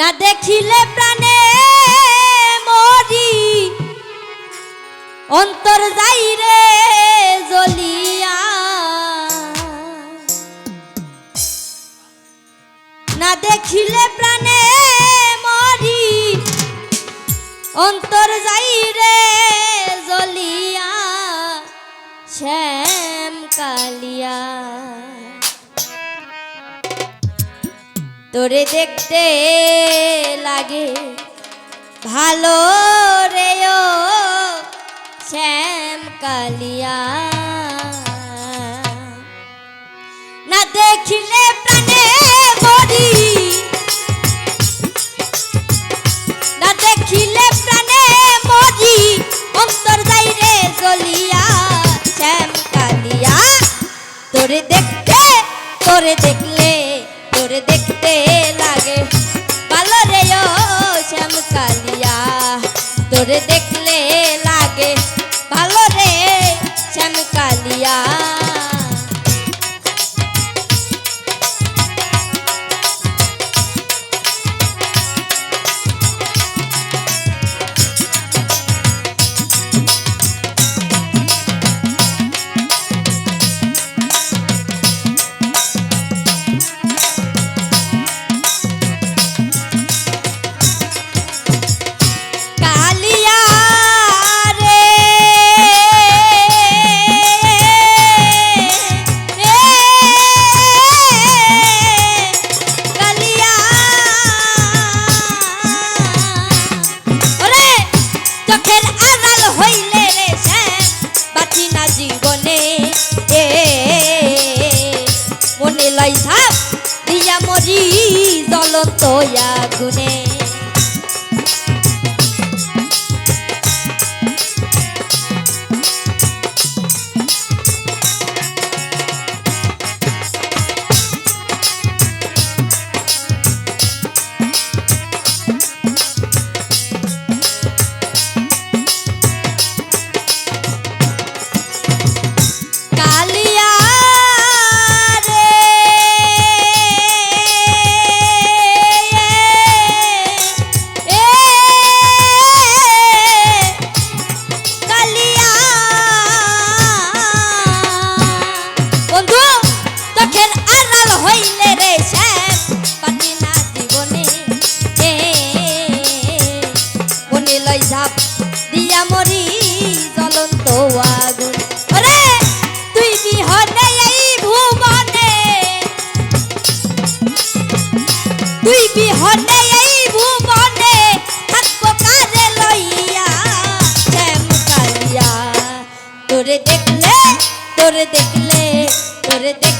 না দেখিলে প্রাণে মরি। অন্তর যাই রে জ্বলিয়া। না দেখিলে প্রাণে মরি। অন্তর যাই রে জ্বলিয়া। শ্যাম কালিয়া। তোরে দেখতে লাগে। ভালো রে শ্যাম কালিয়া। না দেখিলে প্রাণে মরি। না দেখিলে প্রাণে মরি। অন্তর যাই রে জ্বলিয়া শ্যাম কালিয়া। তোরে দেখতে, তোরে দেখলে তোরে দেখতে লাগে। ভালো রে ও শ্যাম কালিয়া জ্বলন্ত আগুনে মরি জ্বলন্ত আগুন। ওরে তুই বিহনে লইয়া তোরে দেখলে তোরে দেখলে তোরে দেখলে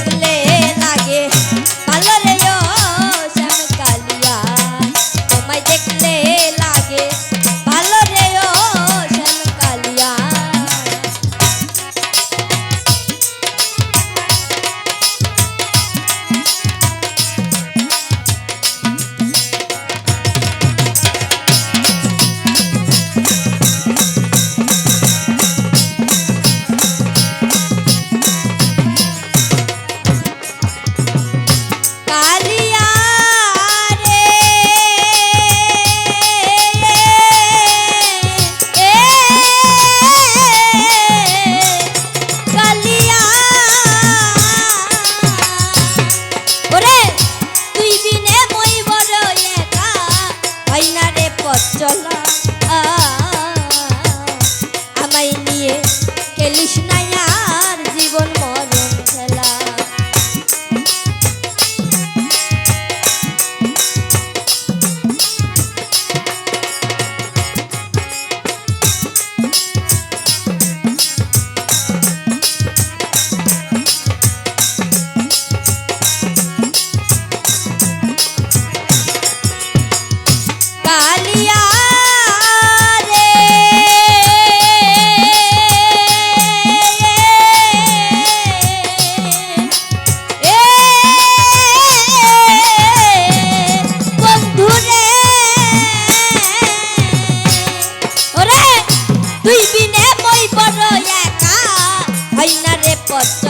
পথ চলা। আমায় নিয়ে কেলিস তুই বিনে বই বড় একা। হয় না রে পথ